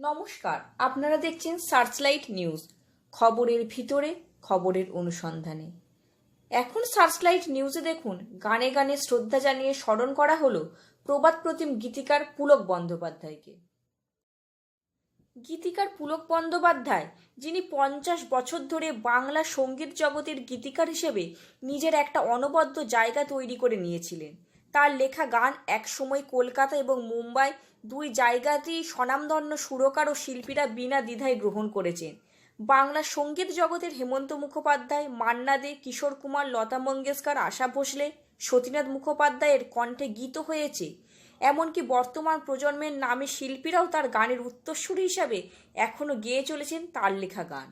নমস্কার, আপনারা দেখছেন সার্চলাইট নিউজ খবরের ভিতরে, খবরের অনুসন্ধানে। এখন সার্চলাইট নিউজে দেখুন, গানে গানে শ্রদ্ধা জানিয়ে স্মরণ করা হলো প্রবাদ প্রতিম গীতিকার পুলক বন্দ্যোপাধ্যায়কে। গীতিকার পুলক বন্দ্যোপাধ্যায়, যিনি পঞ্চাশ বছর ধরে বাংলা সংগীত জগতের গীতিকার হিসেবে নিজের একটা অনবদ্য জায়গা তৈরি করে নিয়েছিলেন। তার লেখা গান একসময় কলকাতা এবং মুম্বাই দুই জায়গাতেই স্বনামধন্য সুরকার ও শিল্পীরা বিনা দ্বিধায় গ্রহণ করেছেন। বাংলা সংগীত জগতের হেমন্ত মুখোপাধ্যায়, মান্না দে, কিশোর কুমার, লতা মঙ্গেশকর, আশা ভোসলে, সতীনাথ মুখোপাধ্যায়ের কণ্ঠে গীত হয়েছে। এমনকি বর্তমান প্রজন্মের নামে শিল্পীরাও তার গানের উত্তরসূরি হিসাবে এখনও গেয়ে চলেছেন তার লেখা গান।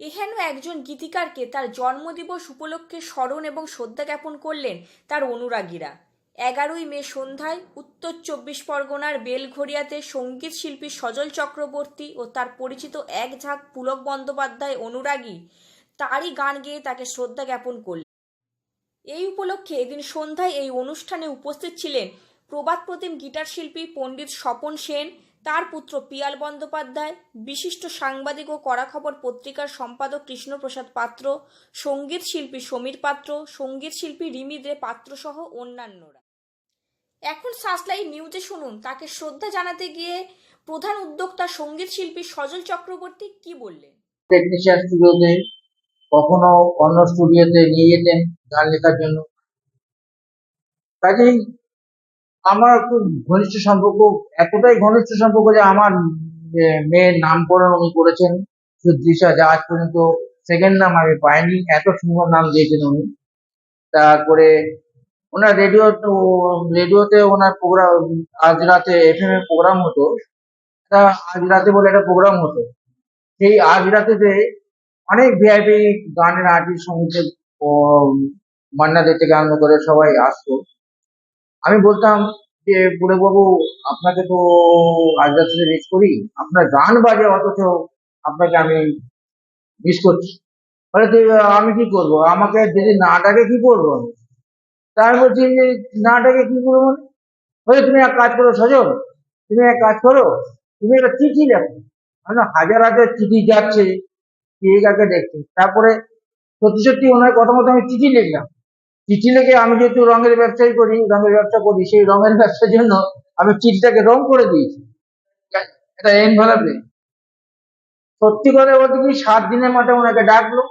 এহেন একজন গীতিকারকে তার জন্মদিবস উপলক্ষে স্মরণ এবং শ্রদ্ধা জ্ঞাপন করলেন তার অনুরাগীরা। এগারোই মে সন্ধ্যায় উত্তর চব্বিশ পরগনার বেলঘরিয়াতে সংগীত শিল্পী সজল চক্রবর্তী ও তার পরিচিত এক ঝাঁক পুলক বন্দ্যোপাধ্যায় অনুরাগী তারই গান গেয়ে তাকে শ্রদ্ধা জ্ঞাপন করলেন। এই উপলক্ষে এদিন সন্ধ্যায় এই অনুষ্ঠানে উপস্থিত ছিলেন প্রবাদ প্রতিম গিটার শিল্পী পণ্ডিত স্বপন সেন, তার পুত্র পিয়াল বন্দ্যোপাধ্যায়, বিশিষ্ট সাংবাদিক ও কড়াখবর পত্রিকার সম্পাদক কৃষ্ণপ্রসাদ পাত্র, সংগীত শিল্পী সমীর পাত্র, সংগীত শিল্পী রিমি দে পাত্র সহ অন্যান্যরা। এখন সাসলাই নিউজে শুনুন, তাকে শ্রদ্ধা জানাতে গিয়ে প্রধান উদ্যোক্তা সংগীত শিল্পী সজল চক্রবর্তী কি বললেন? টেকনিশিয়ান স্টুডিওতে কখনো অন্য স্টুডিওতে নিয়ে যেতেন গান লেখার জন্য। কাজেই আমার খুব ঘনিষ্ঠ সম্পর্ক, এতটাই ঘনিষ্ঠ সম্পর্ক যে আমার মেয়ের নামকরণ উনি করেছেন। সুদৃশা যা আজ পর্যন্ত সেকেন্ড নাম আমি পাইনি, এত সুন্দর নাম দিয়েছেন উনি। তারপরে ওনার রেডিও রেডিওতে ওনার প্রোগ্রাম আজ রাতে এফএম এর প্রোগ্রাম হতো। তা আজ রাতে বলে একটা প্রোগ্রাম হতো। সেই আজ রাতেতে অনেক ভিআইপি গানের আর্টিস্ট সঙ্গীতের মান্না দে থেকে করে সবাই আসতো। আমি বলতাম যে বাবু, আপনাকে তো আজ রাতে মিস করি। আপনার গান বাজে, অথচ আপনাকে আমি মিস করছি। বলে তুই আমি কি করব? আমাকে যদি না ডাকে, কি করব আমি? তা আমি বলছি, যে, না ডাকে, কি করব মানে? বলে, তুমি এক কাজ করো, সজল। তুমি এক কাজ করো। তুমি একটা চিঠি লেখো। হাজার হাজার চিঠি যাচ্ছে। কে দেখছে। তারপরে সত্যি সত্যি ওনার কথা মতো আমি চিঠি লিখলাম। চিঠি লিখে আমি যেহেতু রঙের ব্যবসাই করি, রঙের ব্যবসা করি, সেই রঙের ব্যবসার জন্য আমি চিঠিটাকে রং করে দিয়েছি। এটা এনভেলপে সত্যি করে বলতে কি, সাত দিনের মাথায় ওনাকে ডাকলো।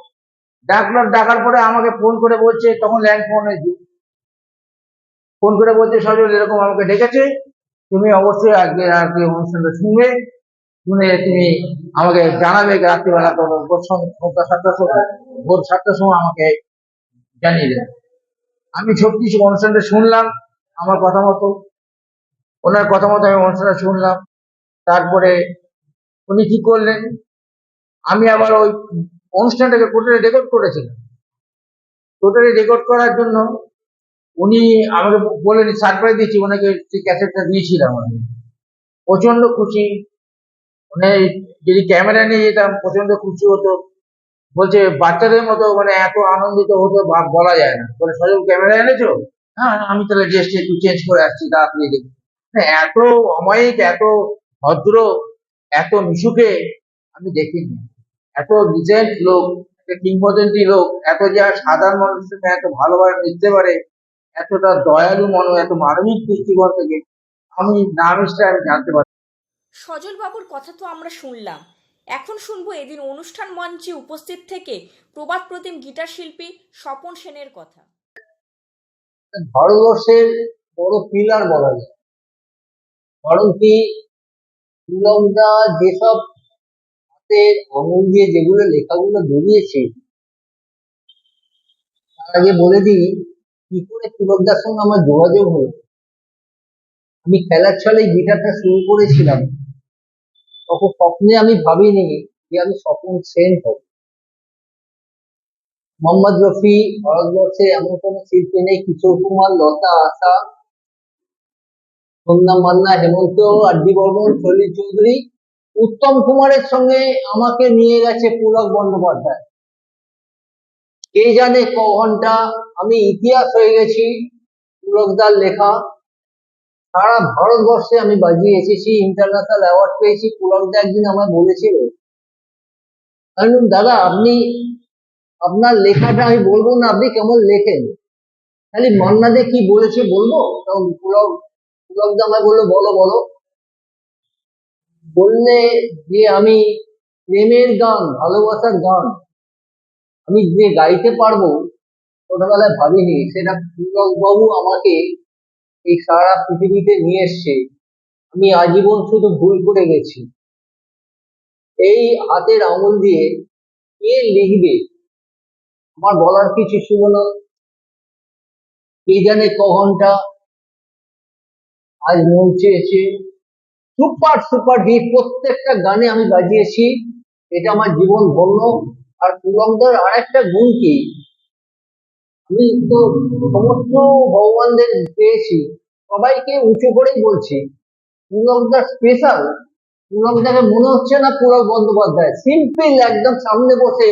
ডাকলো, ডাকার পরে আমাকে ফোন করে বলছে, তখন ল্যান্ড ফোনের যুগ ফোন করে বলছে, সজল এরকম আমাকে ডেকেছে। তুমি অবশ্যই আজকে আজকে অনুষ্ঠানটা শুনবে। শুনে তুমি আমাকে জানাবে রাত্রিবেলা তো ভোর সন- সন্ধ্যা সাতটার সময়, ভোর সাতটার সময় আমাকে জানিয়ে দেবে। আমি সব কিছু অনুষ্ঠানটা শুনলাম, আমার কথা মতো। ওনার কথা মতো আমি অনুষ্ঠানটা শুনলাম। তারপরে উনি কি করলেন? আমি আবার ওই অনুষ্ঠানটাকে টোটালি রেকর্ড করেছিলাম। টোটালি রেকর্ড করার জন্য উনি আমাকে বলেন সারপ্রাইজ দিয়েছি, ওনাকে সেই ক্যাসেটটা দিয়েছিলাম আমি। প্রচণ্ড খুশি মানে যদি ক্যামেরা নিয়ে যেতাম প্রচণ্ড খুশি হতো। বলছে, বাচ্চাদের মতো মানে এত আনন্দিত হতো বলা যায় না। বলে, সজল, ক্যামেরা এনেছো? হ্যাঁ আমি তাহলে ড্রেসটা একটু চেঞ্জ করে আসছি, তাড়াতাড়ি দেখি। মানে এত অমায়িক, এত ভদ্র, এত মিশুকে আমি দেখিনি। এত ডিসেন্ট লোক কিংবদন্তি লোক, এত যা সাধারণ মানুষের এত ভালোভাবে মিশতে পারে, এতটা দয়ালু মন এত মানবিক দৃষ্টিকোণ থেকে আমি না আমি জানতে পারি সজল বাবুর কথা তো আমরা শুনলাম। এখন শুনব এদিন অনুষ্ঠান মঞ্চে উপস্থিত থেকে প্রবাদ প্রতিম গিটার শিল্পী স্বপন সেনের কথা। ভারতবর্ষের বড় পিলার বলা যায় কারণ কি পুলকদা যেসব হাতের আঙুল দিয়ে যেগুলো লেখাগুলো বেরিয়েছে, তার আগে বলে দিই, কি করে পুলকদার সঙ্গে আমার যোগাযোগ হলো? আমি খেলার ছলে গিটারটা শুরু করেছিলাম। তখন স্বপ্নে আমি ভাবিনি যে আমি স্বপন সেন হব। মোহাম্মদ রফি ভারতবর্ষে এমন কোনো শিল্পী নেই, কিশোর কুমার, লতা আশা, সন্ধ্যা মান্না, হেমন্ত আরডি বর্মন সলিল চৌধুরী, উত্তম কুমারের সঙ্গে আমাকে নিয়ে গেছে পুলক বন্দ্যোপাধ্যায়। কে জানে ক ঘণ্টা আমি ইতিহাস হয়ে গেছি পুলকদার লেখা। সারা ভারতবর্ষে আমি বাজিয়ে এসেছি ইন্টারন্যাশনাল অ্যাওয়ার্ড পেয়েছি পুলকদা একদিন আমায় বলেছিল। বললাম, দাদা আপনি আপনার লেখাটা আমি বলব না আপনি কেমন লেখেন? খালি মান্নাদে কি বলেছে বলব? তখন পুলক পুলকদা আমায় বলল বলো বলো। বললে যে আমি প্রেমের গান ভালোবাসার গান আমি যে গাইতে পারব ছোটবেলায় ভাবিনি সেটা পুলক বাবু আমাকে এই সারা পৃথিবীতে নিয়ে এসছে। আমি আজীবন শুধু ভুল করে গেছি। এই হাতের আঙুল দিয়ে কে লিখবে? আমার বলার কিছু ছিল না। কে জানে ক ঘণ্টা? আজ মন চেয়েছে। সুপার সুপার হিট, প্রত্যেকটা গানে আমি বাজিয়েছি। এটা আমার জীবন ধন্য। আর পুলকদার আর একটা গুণ কি? আমি তো সমস্ত ভগবানদের পেয়েছি সবাইকে উঁচু করেই বলছি পুলকদা স্পেশাল পুলকদাকে মনে হচ্ছে না পুলক বন্দ্যোপাধ্যায় সিম্পল একদম সামনে বসে।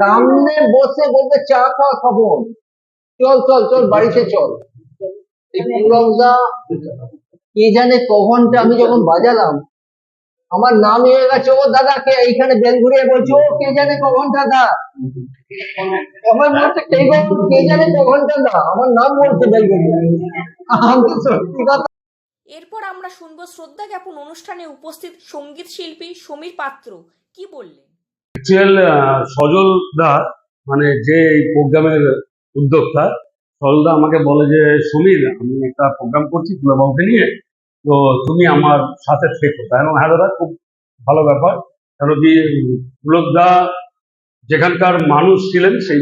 সামনে বসে বলবে চা খাওয়া খবর চল চল চল বাড়িতে চল। এই পুলকদা কে জানে ক ঘণ্টা আমি যখন বাজালাম আমার নাম হয়ে গেছে ও দাদা কে এইখানে বেল ঘুরিয়ে বলছে ও কে জানে ক ঘণ্টা দা আমার বলছে কে কে জানে ক ঘণ্টা দা আমার নাম বলছে বেল ঘুরিয়ে। আমি সত্যি কথা। এরপর আমরা শুনব শ্রদ্ধা জ্ঞাপন অনুষ্ঠানে উপস্থিত সংগীত শিল্পী সমীর পাত্র। কি বললেন? অ্যাকচুয়াল সজল দা মানে যে এই প্রোগ্রামের উদ্যোক্তা সজল দা আমাকে বলে যে সমীর আমি একটা প্রোগ্রাম করছি ফুলাবাবুকে নিয়ে। তো তুমি আমার সাথে তাই না? হ্যাঁ দাদা, খুব ভালো ব্যাপার। কেন কি পুলক দা যেখানকার মানুষ ছিলেন সেই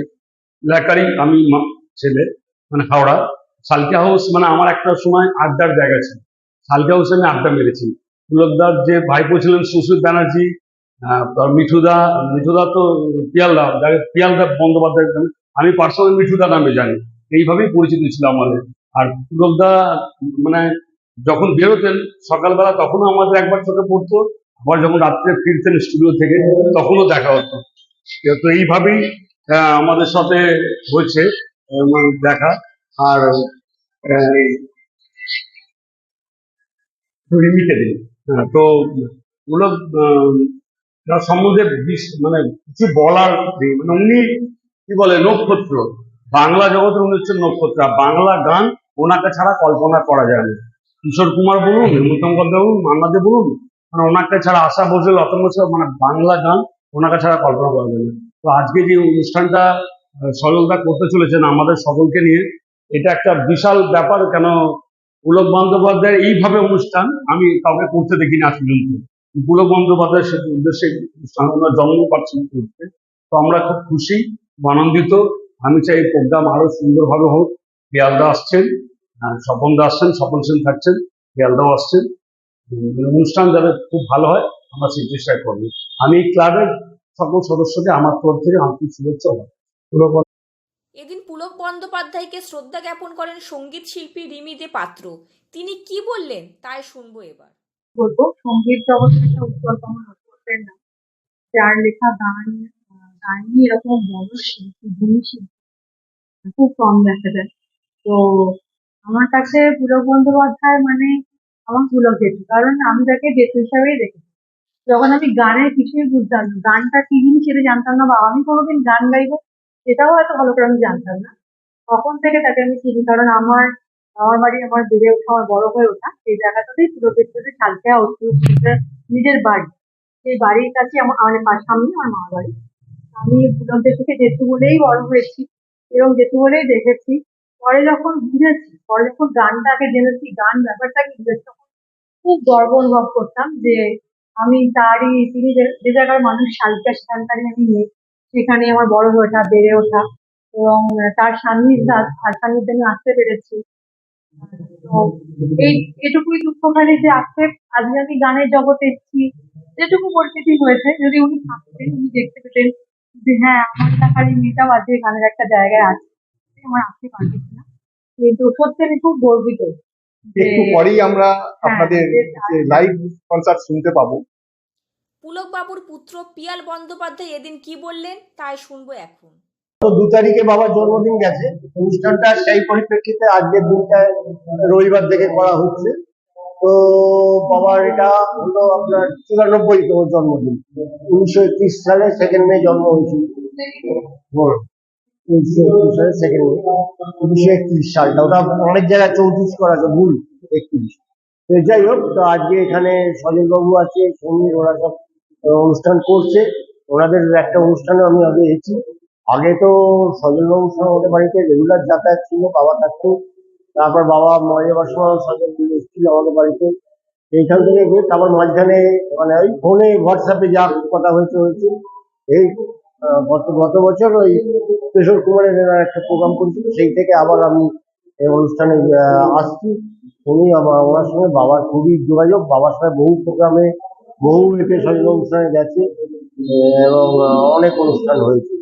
এলাকারই আমি ছেলে মানে হাওড়া। সালকে হাউস মানে আমার একটা সময় আড্ডার জায়গা ছিল। সালকে হাউসে আমি আড্ডা মেরেছি। পুলকদার যে ভাইপো ছিলেন সুশীল ব্যানার্জি মিঠুদা মিঠুদা তো পিয়ালদা পিয়ালদা বন্দ্যোপাধ্যায় আমি পার্সোনাল মিঠুদা নামে জানি। এইভাবেই পরিচিত ছিল আমাদের। আর পুলকদা মানে যখন বেরোতেন সকালবেলা তখনও আমাদের একবার চোখে পড়তো আবার যখন রাত্রে ফিরতেন স্টুডিও থেকে তখনও দেখা হতো। তো এইভাবেই আমাদের সাথে হয়েছে দেখা আর হ্যাঁ, তো ওগুলো সম্বন্ধে মানে কিছু বলার নেই। মানে উনি কি বলে নক্ষত্র। বাংলা জগতের উনি হচ্ছেন নক্ষত্র বাংলা গান ওনাকে ছাড়া কল্পনা করা যায় না। কিশোর কুমার বলুন, হেমন্ত মুখোপাধ্যায় বলুন মান্নাদে বলুন মানে ওনাকে ছাড়া আশা ভোসলে অত বছর মানে বাংলা গান ওনাকে ছাড়া কল্পনা করা না। তো আজকে যে অনুষ্ঠানটা সজলদা করতে চলেছেন আমাদের সকলকে নিয়ে, এটা একটা বিশাল ব্যাপার, কেন পুলক বন্দ্যোপাধ্যায়ের এইভাবে অনুষ্ঠান, আমি কাউকে করতে দেখিনি আজ পর্যন্ত। পুলক বন্দ্যোপাধ্যায়ের সে উদ্দেশ্যে অনুষ্ঠান জন্ম পাচ্ছেন করতে তো আমরা খুব খুশি আনন্দিত। আমি চাই প্রোগ্রাম আরও সুন্দরভাবে হোক। পিয়ালদা আসছেন। আহ, স্বপনদা আসছেন স্বপন সেন থাকছেন পিয়ালদাও আসছেন। মানে অনুষ্ঠান যাতে খুব ভালো হয় আমরা সেই চেষ্টা করব। আমি এই ক্লাবের সকল সদস্যকে আমার তরফ থেকে আন্তরিক শুভেচ্ছা এদিন পুলক বন্দ্যোপাধ্যায়কে শ্রদ্ধা জ্ঞাপন করেন সংগীত শিল্পী রিমি দে পাত্র। তিনি কি বললেন তাই শুনব এবার। বলব সংগীত জগতের একটা উজ্জ্বলতম নক্ষত্রের নাম যার লেখা গান আহ, গান এরকম বড় শিল্পী শিল্পী। খুব কম দেখা যায়। তো আমার কাছে পুলক বন্দ্যোপাধ্যায় মানে আমার পুলক জেঠু, কারণ আমি তাকে জেঠু হিসাবেই দেখি যখন আমি গানের কিছুই বুঝতাম না গানটা কি জিনিস সেটা জানতাম না, বা আমি কোনোদিন গান গাইবো সেটাও হয়তো ভালো করে আমি জানতাম না। তখন থেকে তাকে আমি চিনি, কারণ আমার আমার বাড়ি আমার বেড়ে ওঠা, আমার বড় হয়ে ওঠা, সেই জায়গাটাতেই পুরোক্ষেত্রে ছালকে নিজের বাড়ি। সেই বাড়ির কাছে আমার আমার সামনে আমার মামার বাড়ি। আমি পুলকদের থেকে জেঠু বলেই বড় হয়েছি, এবং জেঠু বলেই দেখেছি পরে যখন বুঝেছি, পরে যখন গানটাকে জেনেছি, গান ব্যাপারটাকে বুঝেছি, তখন খুব গর্ব অনুভব করতাম যে আমি তারই, তিনি যে জায়গার মানুষ শালিকা সেখানকারই আমি মেয়ে। সেখানে আমার বড় হয়ে ওঠা বেড়ে ওঠা। এবং তার সান্নিধ্যে তার সান্নিধ্যে আমি আসতে পেরেছি। তো এই, এটুকুই দুঃখখানি যে আজকে আজকে আমি গানের জগতে এসেছি। যেটুকু পরিস্থিতি হয়েছে, যদি উনি থাকতেন, উনি দেখতে পেতেন যে হ্যাঁ আমার এই মেয়েটাও আজকে গানের একটা জায়গায় আছে। আমার আসতে তো কিন্তু সত্যি আমি খুব গর্বিত একটু পরেই আমরা আপনাদের লাইভ কনসার্ট শুনতে পাবো। পুলকবাবুর পুত্র পিয়াল বন্দ্যোপাধ্যায় এদিন কি বললেন তাই শুনব এখন। তো দু তারিখে বাবার জন্মদিন গেছে। অনুষ্ঠানটা সেই পরিপ্রেক্ষিতে আজকের দিনটা রবিবার থেকে করা হচ্ছে। তো বাবার এটা হলো আপনার চুরানব্বই জন্মদিন। উনিশশো একত্রিশ সালে সেকেন্ড মে জন্ম হয়েছিল। ওটা অনেক জায়গায় চৌত্রিশ করা আছে, ভুল, একত্রিশ। যাই হোক, তো আজকে এখানে সজল বাবু আছে সমীর ওরা সব অনুষ্ঠান করছে। ওনাদের একটা অনুষ্ঠানে আমি আগে এসেছি। আগে তো সজল বাবুর সঙ্গে আমাদের বাড়িতে রেগুলার যাতায়াত ছিল, বাবা থাকতো। তারপর বাবা মারা যাবার সময় সজল এসেছিল আমাদের বাড়িতে। এইখান থেকে তারপর মাঝখানে মানে ওই ফোনে হোয়াটসঅ্যাপে যা কথা হয়েছে হয়েছে। এই গত গত বছর ওই কিশোর কুমারের একটা প্রোগ্রাম করেছিল, সেই থেকে আবার আমি এই অনুষ্ঠানে আসছি। উনি আমার ওনার সঙ্গে বাবার খুবই যোগাযোগ, বাবার সঙ্গে বহু প্রোগ্রামে বহু এতে সজল অনুষ্ঠানে গেছে এবং অনেক অনুষ্ঠান হয়েছে।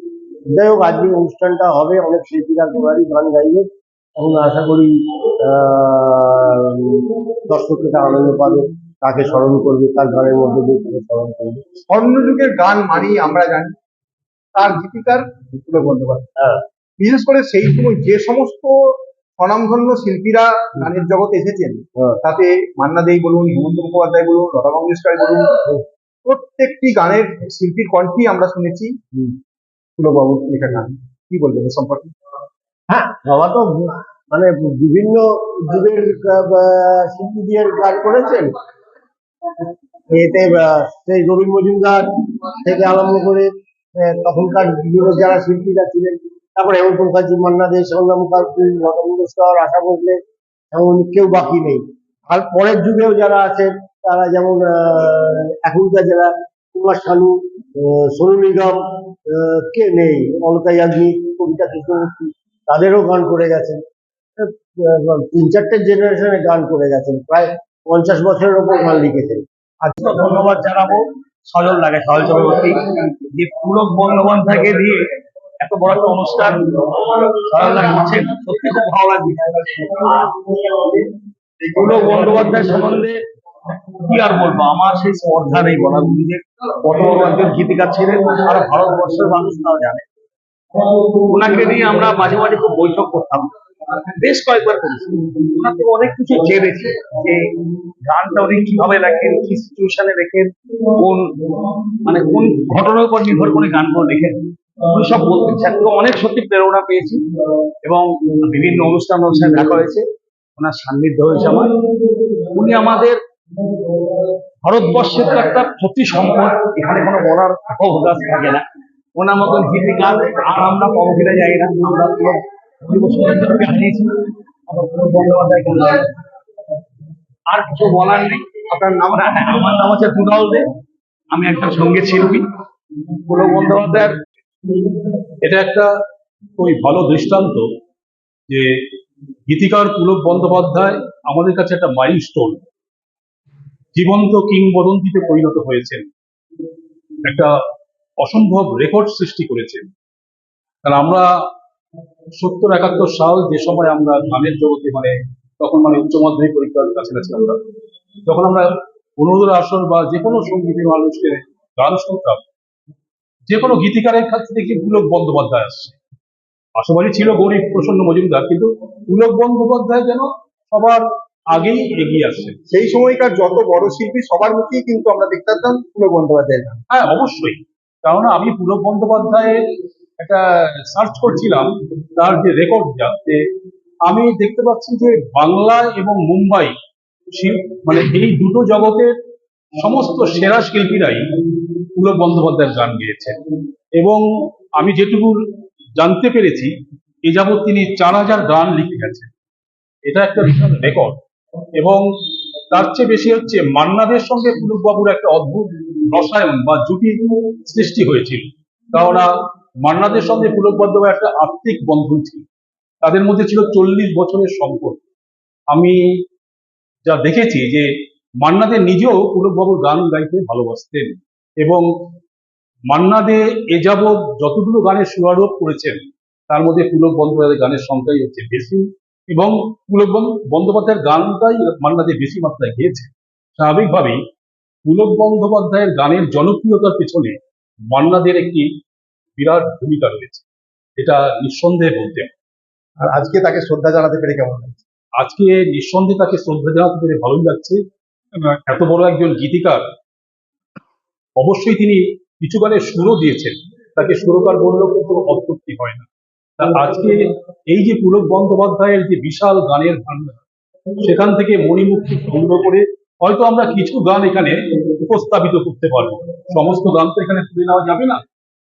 যাই হোক, আজকে অনুষ্ঠানটা হবে অনেক শিল্পীরা গোড়ারি গান গাইবে। এবং আশা করি দর্শকরা আনন্দ পাবে, তাকে স্মরণ করবে, তার গানের মধ্যে দিয়ে তাকে স্মরণ করবে। স্বর্ণযুগের গান মানেই আমরা জানি তার গীতিকার বিপ্লব বন্দ্যোপাধ্যায়। হ্যাঁ। বিশেষ করে সেই সময় যে সমস্ত স্বনামধন্য শিল্পীরা গানের জগতে এসেছেন হ্যাঁ। তাতে মান্না দেই বলুন হেমন্ত মুখোপাধ্যায় বলুন লতা মঙ্গেশকর বলুন প্রত্যেকটি গানের শিল্পীর কণ্ঠই আমরা শুনেছি। হুম। লেখা গান। কি বলবেন এ সম্পর্কে? হ্যাঁ বাবা তো মানে বিভিন্ন যুগের শিল্পী দিয়ে গান করেছেন। এতে সেই রবীন মজুমদার থেকে আরম্ভ করে তখনকার যুগের যারা শিল্পীরা ছিলেন, তারপরে হেমন্ত মুখার্জি, মান্না দে, সন্ধ্যা মুখার্জি লতা মঙ্গেশকর আশা ভোসলে, এমন কেউ বাকি নেই। আর পরের যুগেও যারা আছেন, তারা যেমন এখনকার যারা কুমার শানু সোনু নিগম কে নেই? অলকা ইয়াগনিক কবিতা কৃষ্ণমূর্তি, তাদেরও গান করে গেছেন। তিন চারটে জেনারেশনে গান করে গেছেন। প্রায় পঞ্চাশ বছরের ওপর গান লিখেছেন। আজকে তো ধন্যবাদ জানাব। সজল লাগে, সজল চক্রবর্তী। যে পুলক বন্দ্যোপাধ্যায়কে দিয়ে এত বড় একটা অনুষ্ঠান সজল লাগে হচ্ছে সত্যি খুব ভালো পুলক বন্দ্যোপাধ্যায় সম্বন্ধে কি আর বলব? আমার সেই স্পর্ধা নেই বলার যে কত একজন গীতিকার ছিলেন ভারতবর্ষের মানুষ তাও জানে। ওনাকে নিয়ে আমরা মাঝে মাঝে খুব বৈঠক করতাম। বেশ কয়েকবার করেছি। ওনার থেকে অনেক কিছু জেনেছি যে গানটা উনি কীভাবে লেখেন, কি সিচুয়েশনে লেখেন, কোন মানে কোন ঘটনার উপর নির্ভর করে গানগুলো লেখেন, উনি সব বলতেন। থেকে অনেক সত্যি প্রেরণা পেয়েছি এবং বিভিন্ন অনুষ্ঠান অনুষ্ঠানে দেখা হয়েছে। ওনার সান্নিধ্য হয়েছে আমার। উনি আমাদের ভারতবর্ষের তো একটা প্রতি সম্পদ, এখানে কোনো বলার অবকাশ থাকে না। ওনার মতন গীতিকার আর আমরা কমফিলে যাই না। আমরা হারিয়েছি। আমরা আর কিছু বলার নেই। আপনার নাম হ্যাঁ, আমার নাম হচ্ছে দুলাল দে। আমি একটা সংগীত শিল্পী। পুরো বন্দ্যোপাধ্যায়ের এটা একটা খুবই ভালো দৃষ্টান্ত যে গীতিকার পুলক বন্দ্যোপাধ্যায় আমাদের কাছে একটা মাইল স্টোন জীবন্ত কিংবদন্তিতে পরিণত হয়েছেন। একটা অসম্ভব রেকর্ড সৃষ্টি করেছেন। কারণ আমরা সত্তর একাত্তর সাল যে সময় আমরা গানের জগতে মানে তখন মানে উচ্চ মাধ্যমিক পরীক্ষার কাছাকাছি আমরা যখন আমরা অনুরোধের আসর বা যে কোনো সঙ্গীতের মানুষকে গান শুনতাম যে কোনো গীতিকারের কাছ থেকে পুলক বন্দ্যোপাধ্যায় আসছে। আশাবাদী ছিল গরিব প্রসন্ন মজুমদার কিন্তু পুলক বন্দ্যোপাধ্যায় যেন সবার আগেই এগিয়ে আসছে। সেই সময়কার যত বড় শিল্পী সবার মুখেই কিন্তু আমরা দেখতে পুলক বন্দ্যোপাধ্যায়ের গান। হ্যাঁ অবশ্যই। কারণ আমি পুলক বন্দ্যোপাধ্যায়ের একটা সার্চ করছিলাম, তার যে রেকর্ড যে আমি দেখতে পাচ্ছি যে বাংলা এবং মুম্বাই মানে এই দুটো জগতের সমস্ত সেরা শিল্পীরাই পুলক বন্দ্যোপাধ্যায়ের গান গেয়েছেন। এবং আমি যেটুকু জানতে পেরেছি, এ যাবৎ তিনি চার হাজার গান লিখে গেছেন। এটা একটা বিশাল রেকর্ড এবং তার চেয়ে বেশি হচ্ছে মান্নাদের সঙ্গে পুলকবাবুর একটা অদ্ভুত রসায়ন বা জুটি সৃষ্টি হয়েছিল। কেননা মান্নাদের সঙ্গে পুলক বন্দ্যোপাধ্যায় একটা আত্মিক বন্ধন ছিল। তাদের মধ্যে ছিল চল্লিশ বছরের সম্পর্ক। আমি যা দেখেছি যে মান্নাদে নিজেও পুলকবাবুর গান গাইতে ভালোবাসতেন এবং মান্নাদে এ যাবৎ যতগুলো গানের সুরারোপ করেছেন, তার মধ্যে পুলক বন্দ্যোপাধ্যায় গানের সংখ্যাই হচ্ছে বেশি এবং পুলক বন্দ্যোপাধ্যায়ের গানটাই মান্না যে বেশি মাত্রায় গেয়েছে। স্বাভাবিকভাবেই পুলক বন্দ্যোপাধ্যায়ের গানের জনপ্রিয়তার পেছনে মান্নাদের একটি বিরাট ভূমিকা রয়েছে। এটা নিঃসন্দেহে বলতে আর আজকে তাকে শ্রদ্ধা জানাতে পেরে কেমন লাগছে? আজকে নিঃসন্দেহে তাকে শ্রদ্ধা জানাতে পেরে ভালোই লাগছে। এত বড় একজন গীতিকার অবশ্যই তিনি কিছু গানের সুরও দিয়েছেন। তাকে সুরকার বললেও কিন্তু অত্যুক্তি হয় না। আজকে এই যে পুলক বন্দ্যোপাধ্যায়ের যে বিশাল গানের ভান্ডার সেখান থেকে মণিমুক্তি সংগ্রহ করে হয়তো আমরা কিছু গান এখানে উপস্থাপিত করতে পারব। সমস্ত গান তো এখানে তুলে নেওয়া যাবে না।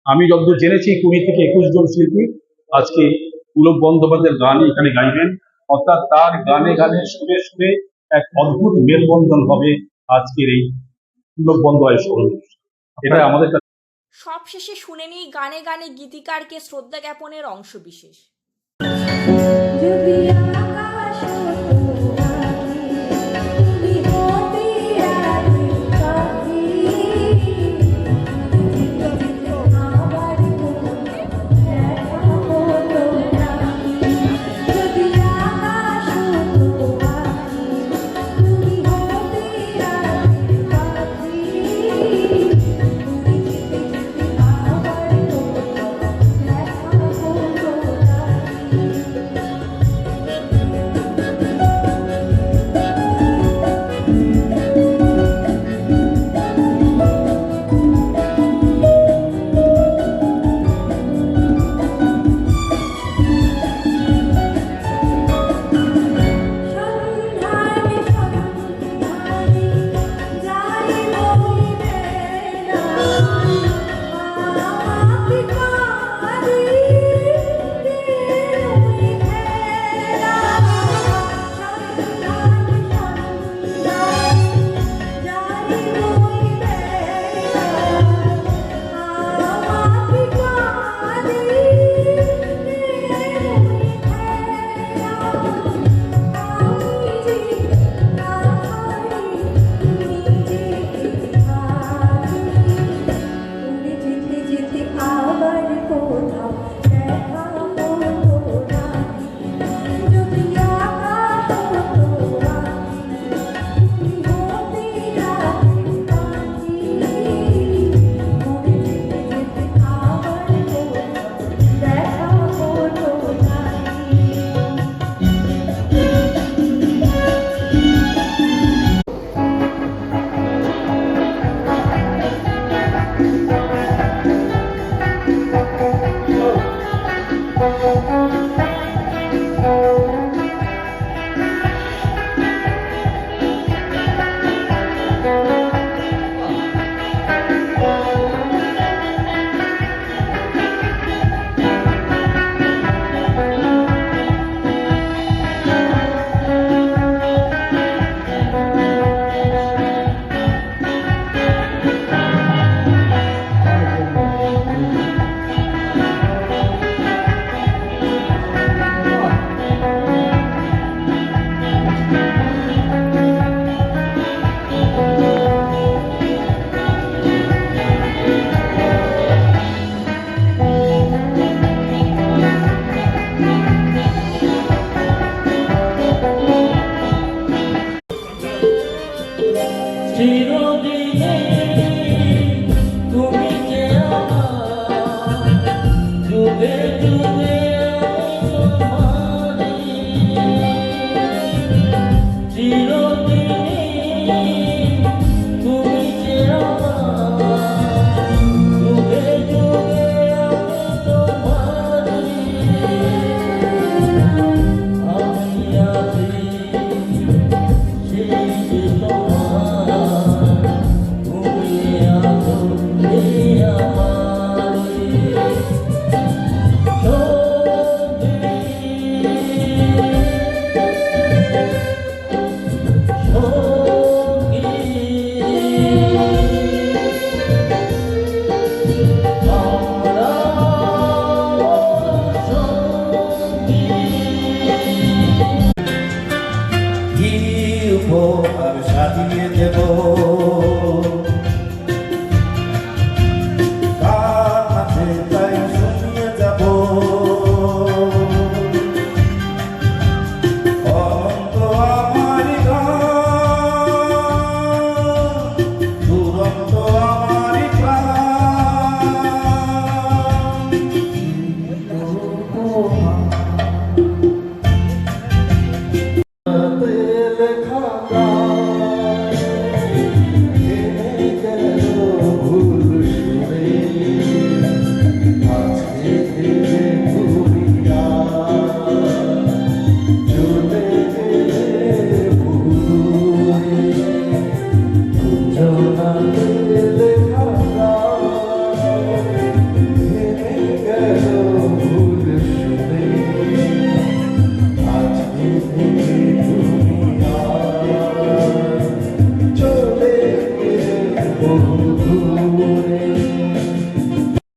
আমি যতদূর জেনেছি কুড়ি থেকে একুশ জন শিল্পী আজকে পুলক বন্দ্যোপাধ্যায়ের গান এখানে গাইবেন অর্থাৎ তার গানে গানে শুনে শুনে এক অদ্ভুত মেলবন্ধন হবে আজকের এই পুলক বন্দ্যোপাধ্যায়। এটা আমাদের কাছে সবশেষে শুনে নিই গানে গানে গীতিকারকে শ্রদ্ধা জ্ঞাপনের অংশ বিশেষ